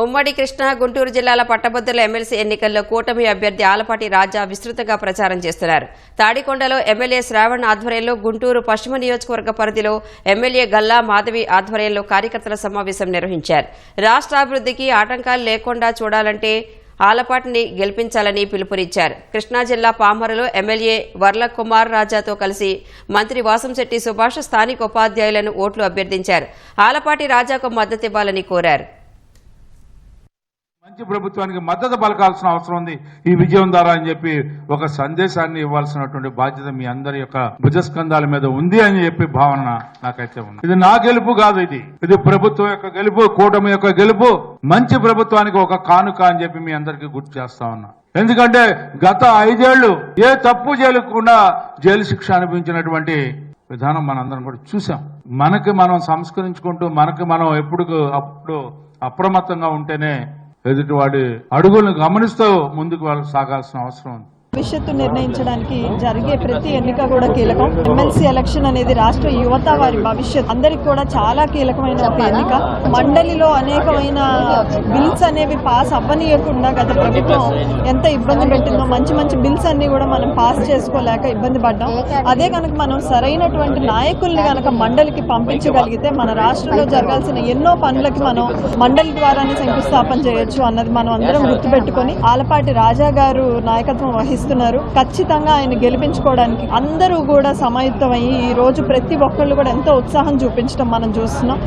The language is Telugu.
ఉమ్మడి కృష్ణా గుంటూరు జిల్లాల పట్టభద్రుల ఎమ్మెల్సీ ఎన్నికల్లో కూటమి అభ్యర్థి ఆలపాటి రాజా విస్తృతంగా ప్రచారం చేస్తున్నారు. తాడికొండలో ఎమ్మెల్యే శ్రావణ్ ఆధ్వర్యంలో గుంటూరు పశ్చిమ నియోజకవర్గ పరిధిలో ఎమ్మెల్యే గల్లా మాధవి ఆధ్వర్యంలో కార్యకర్తల సమావేశం నిర్వహించారు. రాష్ట్రాభివృద్ధికి ఆటంకాలు లేకుండా చూడాలంటే ఆలపాటిని గెలిపించాలని పిలుపునిచ్చారు. కృష్ణా జిల్లా పామరులో ఎమ్మెల్యే వర్ల కుమార్ రాజాతో కలిసి మంత్రి వాసంశెట్టి సుభాష్ స్థానిక ఉపాధ్యాయులను ఓట్లు అభ్యర్థించారు. ఆలపాటి రాజాకు మద్దతివ్వాలని కోరారు. మంచి ప్రభుత్వానికి మద్దతు పలకాల్సిన అవసరం ఉంది. ఈ విజయం ద్వారా అని చెప్పి ఒక సందేశాన్ని ఇవ్వాల్సినటువంటి బాధ్యత మీ అందరి యొక్క భుజస్కంధాల మీద ఉంది అని చెప్పి భావన నాకైతే ఉంది. ఇది నా గెలుపు కాదు ఇది. ఇది ప్రభుత్వం యొక్క గెలుపు కూటమి యొక్క గెలుపు మంచి ప్రభుత్వానికి ఒక కానుక అని చెప్పి మీ అందరికీ గుర్తు చేస్తా ఉన్నా. ఎందుకంటే గత ఐదేళ్ళు ఏ తప్పు చేయకుండా జైలు శిక్ష అనిపించినటువంటి విధానం మనందరం కూడా చూసాం. మనకి మనం సంస్కరించుకుంటూ మనకి మనం ఎప్పుడు అప్పుడు అప్రమత్తంగా ఉంటేనే ఎదుటివాడి అడుగులను గమనిస్తూ ముందుకు వెళ్ళ సాగాల్సిన అవసరం ఉంది. భవిష్యత్తు నిర్ణయించడానికి జరిగే ప్రతి ఎన్నిక కూడా కీలకం. ఎమ్మెల్సీ ఎలక్షన్ అనేది రాష్ట్ర యువత వారి భవిష్యత్. అందరికి కూడా చాలా కీలకమైన ఒక ఎన్నిక. మండలిలో అనేకమైన బిల్స్ అనేవి పాస్ అవ్వనీయకుండా గత ప్రభుత్వం ఎంత ఇబ్బంది పెట్టిందో మంచి మంచి బిల్స్ అన్ని కూడా మనం పాస్ చేసుకోలేక ఇబ్బంది పడ్డాం. అదే కనుక మనం సరైనటువంటి నాయకుల్ని కనుక మండలికి పంపించగలిగితే మన రాష్ట్రంలో జరగాల్సిన ఎన్నో పనులకి మనం మండలి ద్వారానే శంకుస్థాపన చేయొచ్చు అన్నది మనం అందరం గుర్తుపెట్టుకొని ఆలపాటి రాజా గారు నాయకత్వం వహిస్తున్నారు ఖచ్చితంగా ఆయన గెలిపించుకోవడానికి అందరూ కూడా సమాయుత్తమయ్యి ఈ రోజు ప్రతి ఒక్కళ్ళు కూడా ఎంతో ఉత్సాహం చూపించడం మనం చూస్తున్నాం.